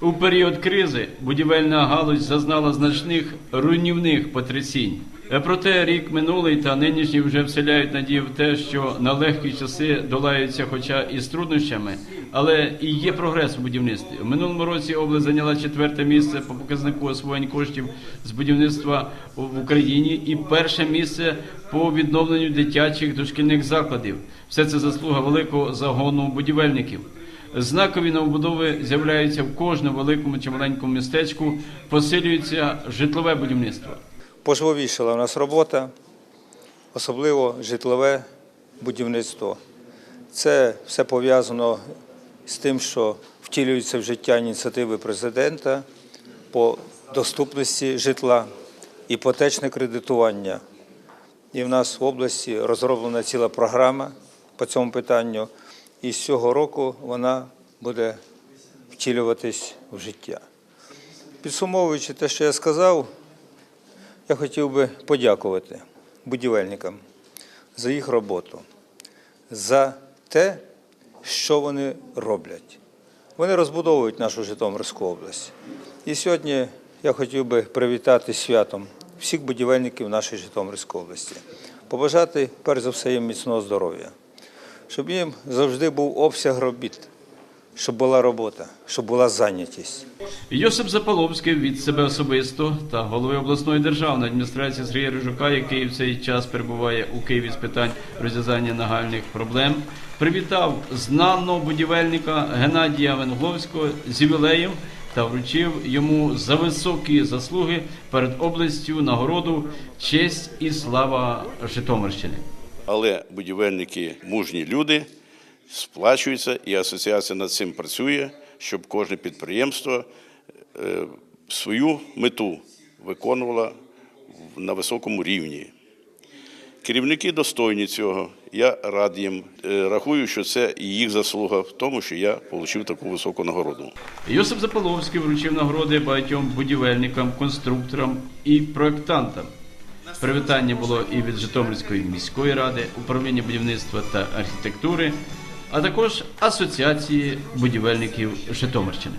У період кризи будівельна галузь зазнала значних руйнівних потрясінь. Е, Проте рік минулий та нинішній вже вселяють надію в те, що на легкі часи долаються, хоча і з труднощами, але і є прогрес у будівництві. У минулому році область зайняла четверте місце по показнику освоєнь коштів з будівництва в Україні і перше місце по відновленню дитячих дошкільних закладів. Все це заслуга великого загону будівельників. Знакові новобудови з'являються в кожному великому чи маленькому містечку, посилюється житлове будівництво. Пожвавішала у нас робота, особливо житлове будівництво. Це все пов'язано з тим, що втілюються в життя ініціативи президента по доступності житла, іпотечне кредитування. І в нас в області розроблена ціла програма по цьому питанню, і з цього року вона буде втілюватись в життя. Підсумовуючи те, що я сказав, я хотів би подякувати будівельникам за їх роботу, за те, що вони роблять. Вони розбудовують нашу Житомирську область. І сьогодні я хотів би привітати святом всіх будівельників нашої Житомирської області, побажати, перш за все, їм міцного здоров'я, щоб їм завжди був обсяг робіт, щоб була робота, щоб була зайнятість. Йосип Запаловський від себе особисто та голови обласної державної адміністрації Сергія Рижука, який в цей час перебуває у Києві з питань розв'язання нагальних проблем, привітав знаного будівельника Геннадія Венгловського з ювілеєм та вручив йому за високі заслуги перед областю нагороду честь і слава Житомирщини. Але будівельники мужні люди сплачуються, і асоціація над цим працює, щоб кожне підприємство е, свою мету виконувало на високому рівні. Керівники достойні цього. Я рад їм. Е, Рахую, що це їх заслуга в тому, що я отримав таку високу нагороду. Йосип Запаловський вручив нагороди багатьом будівельникам, конструкторам і проєктантам. Привітання було і від Житомирської міської ради, управління будівництва та архітектури, а також Асоціації будівельників Житомирщини.